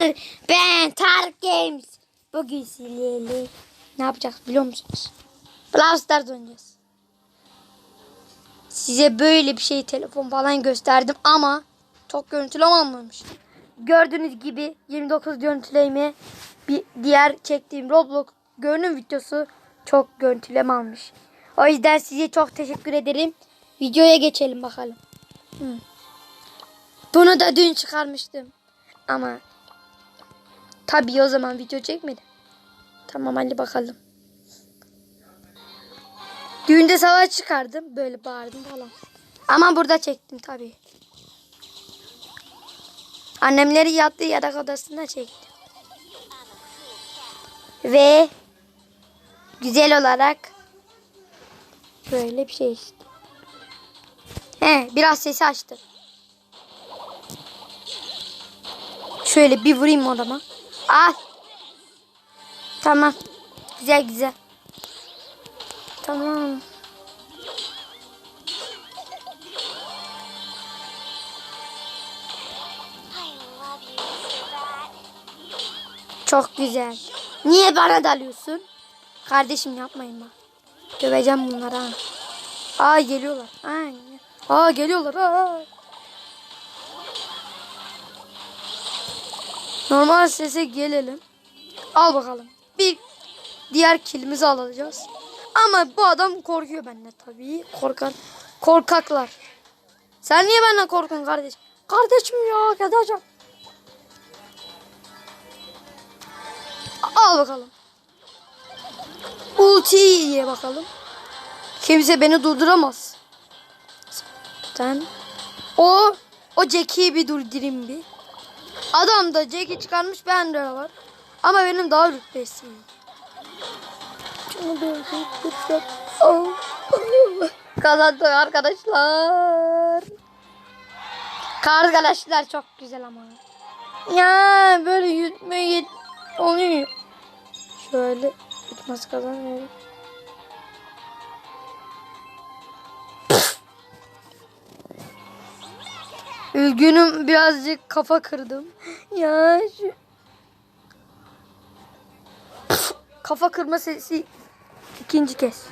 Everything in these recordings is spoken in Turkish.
Ben Tarık Games. Bugün sizlerle ne yapacağız biliyor musunuz? Brawl Stars oynayacağız. Size böyle bir şey telefon falan gösterdim ama çok görüntüleme almamış. Gördüğünüz gibi 29 görüntüleme bir diğer çektiğim Roblox görünüm videosu çok görüntüleme almış. O yüzden size çok teşekkür ederim. Videoya geçelim bakalım. Hı. Bunu da dün çıkarmıştım. Ama tabii o zaman video çekmedim. Tamam hadi bakalım. Düğünde savaş çıkardım. Böyle bağırdım falan. Ama burada çektim tabii. Annemleri yattığı yatak odasında çektim. Ve güzel olarak böyle bir şey işte. He, biraz sesi açtım. Şöyle bir vurayım adama. Al. Tamam. Güzel güzel. Tamam. Çok güzel. Niye bana dalıyorsun? Kardeşim yapmayın bak. Döveceğim bunları ha. Aa geliyorlar. Aa, aa geliyorlar. Aa. Normal sese gelelim. Al bakalım. Bir diğer kilimizi alacağız. Ama bu adam korkuyor benden tabii. Korkan korkaklar. Sen niye benden korkun kardeş? Kardeşim ya gideceğim. Al bakalım. Ultiyi ye bakalım. Kimse beni durduramaz. Sen o o Jack'i bir durdurayım bir. Adam da Jack'i çıkarmış bende de var. Ama benim daha rütbesi. iyi. Şunu bir lütfen. Oh. Kazandık arkadaşlar. Arkadaşlar çok güzel ama. Ya böyle yüzme yet oluyor. Şöyle tutması kazanıyorum. Üzgünüm birazcık kafa kırdım. Ya şu... kafa kırma sesi ikinci kez.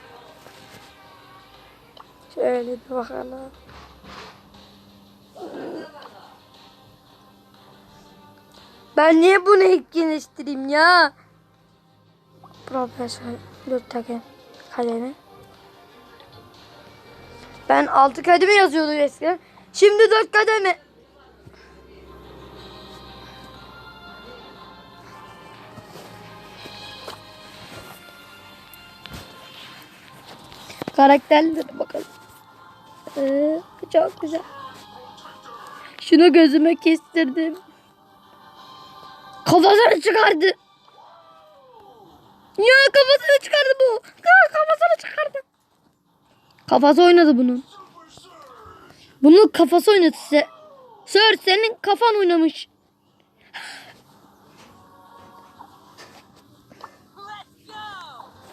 Şöyle bir bakalım. Ben niye bunu etkinleştireyim ya? Profesör Lütfen kalemi. Ben 6 kademe yazıyordum eskiden. Şimdi 4 kademe. Karakterlere bakalım. Ee, çok güzel. Şunu gözüme kestirdim. Kafasını çıkardı. Ya kafasını çıkardı bu. Ya kafasını çıkardı. Kafası oynadı bunun. Bunun kafası oynadı size. Sir senin kafan oynamış.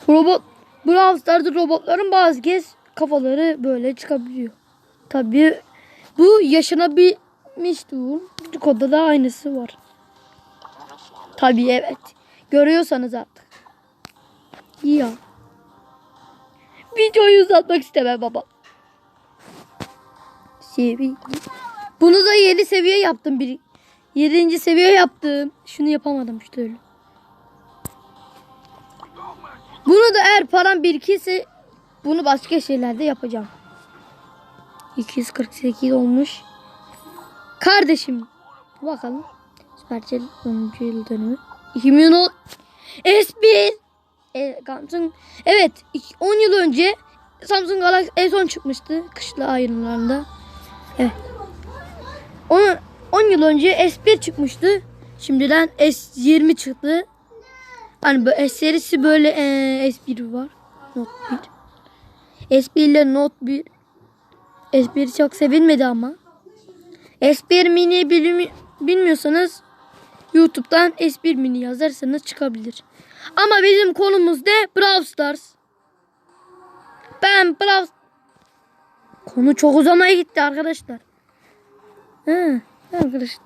Robot Brawl Stars'da robotların bazı kez kafaları böyle çıkabiliyor. Tabii bu yaşanabilmiş durum. Koda da aynısı var. Tabii evet. Görüyorsanız artık. Ya. Videoyu uzatmak istemem baba. Bunu da yeni seviye yaptım. Bir, yedinci seviye yaptım. Şunu yapamadım işte öyle. Bunu da eğer param birikirse bunu başka şeylerde yapacağım. 248 olmuş. Kardeşim. Bakalım. Süpercell 10. yıl dönümü. 2010 S1 e, Samsung evet iki- 10 yıl önce Samsung Galaxy S10 çıkmıştı kışla aylarında. Evet. 10, 10 yıl önce S1 çıkmıştı. Şimdiden S20 çıktı. Hani bu S serisi böyle e, S1 var. Note 1. S1 ile Note 1 S1 çok sevilmedi ama. S1 mini bilmi- bilmiyorsanız YouTube'dan S1 mini yazarsanız çıkabilir. Ama bizim konumuz ne? Brawl Stars. Ben Brawl Konu çok uzamaya gitti arkadaşlar. He, arkadaşlar.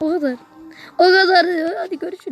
O kadar. O kadar. Hadi görüşürüz.